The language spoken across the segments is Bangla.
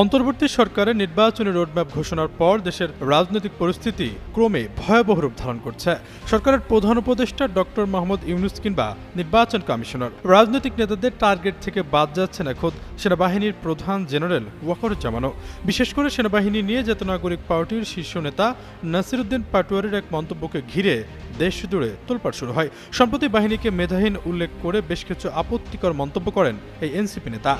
অন্তর্বর্তী সরকারের নির্বাচনী রোডম্যাপ ঘোষণার পর দেশের রাজনৈতিক পরিস্থিতি ক্রমে ভয়াবহ রূপ ধারণ করছে। সরকারের প্রধান উপদেষ্টা ডক্টর মোহাম্মদ ইউনুস কিংবা নির্বাচন কমিশনার। রাজনৈতিক নেতাদের টার্গেট থেকে বাদ যাচ্ছে না খোদ সেনাবাহিনীর প্রধান জেনারেল ওয়াকরুজ্জামানও। বিশেষ করে সেনাবাহিনী নিয়ে জাতীয় নাগরিক পার্টির শীর্ষ নেতা নাসিরুদ্দিন পাটোয়ারির এক মন্তব্যকে ঘিরে দেশ জুড়ে তোলপাড় শুরু হয়। সম্প্রতি বাহিনীকে মেধাহীন উল্লেখ করে বেশ কিছু আপত্তিকর মন্তব্য করেন এই এনসিপি নেতা।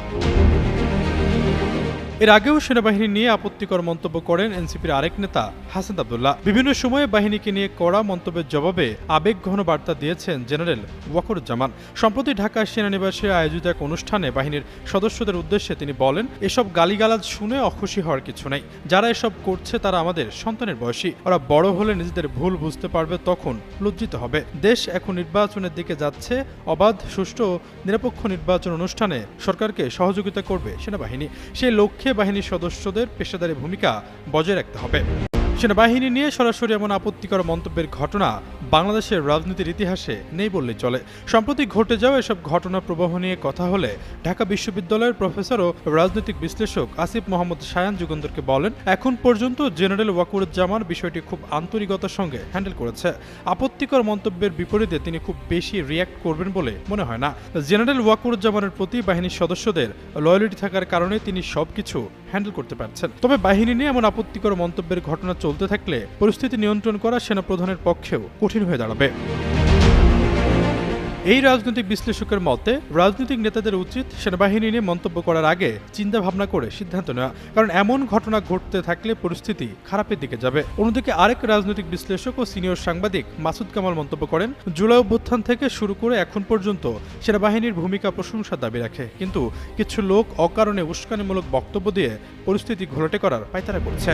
এর আগেও সেনাবাহিনী নিয়ে আপত্তিকর মন্তব্য করেন এনসিপির আরেক নেতা, হাসান আবদুল্লাহ। বিভিন্ন সময়ে বাহিনীকে নিয়ে কড়া মন্তব্যের জবাবে আবেগঘন বার্তা দিয়েছেন জেনারেল ওয়াকরুজ্জামান। সম্প্রতি ঢাকা সেনানিবাসে আয়োজিত এক অনুষ্ঠানে বাহিনীর সদস্যদের উদ্দেশ্যে তিনি বলেন, এসব গালিগালাজ শুনে অখুশি হওয়ার কিছু নেই। যারা এসব করছে তারা আমাদের সন্তানের বয়সী। ওরা বড় হলে নিজেদের ভুল বুঝতে পারবে, তখন লজ্জিত হবে। দেশ এখন নির্বাচনের দিকে যাচ্ছে। অবাধ, সুষ্ঠু নিরপেক্ষ নির্বাচন অনুষ্ঠানে সরকারকে সহযোগিতা করবে সেনাবাহিনী। সেই লক্ষ্যে বাহিনীর সদস্যদের পেশাদারী ভূমিকা বজায় রাখতে হবে। সেনাবাহিনী নিয়ে সরাসরি এমন আপত্তিকর মন্তব্যের ঘটনা বাংলাদেশের রাজনীতির ইতিহাসে নেই বললেই চলে। সম্প্রতি ঘটে যাওয়া এসব ঘটনা প্রবাহ নিয়ে কথা হলে ঢাকা বিশ্ববিদ্যালয়ের প্রফেসর ও রাজনৈতিক বিশ্লেষক আসিফ মোহাম্মদ সায়ান যুগন্ধরকে বলেন, এখন পর্যন্ত জেনারেল ওয়াকুরুজ্জামান বিষয়টি খুব আন্তরিকতার সঙ্গে হ্যান্ডেল করেছে। আপত্তিকর মন্তব্যের বিপরীতে তিনি খুব বেশি রিয়্যাক্ট করবেন বলে মনে হয় না। জেনারেল ওয়াকুরুজ্জামানের প্রতি বাহিনীর সদস্যদের লয়ালিটি থাকার কারণে তিনি সবকিছু হ্যান্ডেল করতে পারছেন। তবে বাহিনী নিয়ে এমন আপত্তিকর মন্তব্যের ঘটনা চলতে থাকলে পরিস্থিতি নিয়ন্ত্রণ করা সেনাপ্রধানের পক্ষেও কঠিন হয়ে দাঁড়াবে। এই রাজনৈতিক বিশ্লেষকের মতে, রাজনৈতিক নেতাদের উচিত সেনাবাহিনী নিয়ে মন্তব্য করার আগে চিন্তা ভাবনা করে সিদ্ধান্ত নেওয়া। কারণ এমন ঘটনা ঘটতে থাকলে পরিস্থিতি খারাপের দিকে যাবে। অন্যদিকে আরেক রাজনৈতিক বিশ্লেষক ও সিনিয়র সাংবাদিক মাসুদ কামাল মন্তব্য করেন, জুলাই অভ্যুত্থান থেকে শুরু করে এখন পর্যন্ত সেনাবাহিনীর ভূমিকা প্রশংসা দাবি রাখে। কিন্তু কিছু লোক অকারণে উস্কানিমূলক বক্তব্য দিয়ে পরিস্থিতি ঘোলাটে করার পায়তারা করছে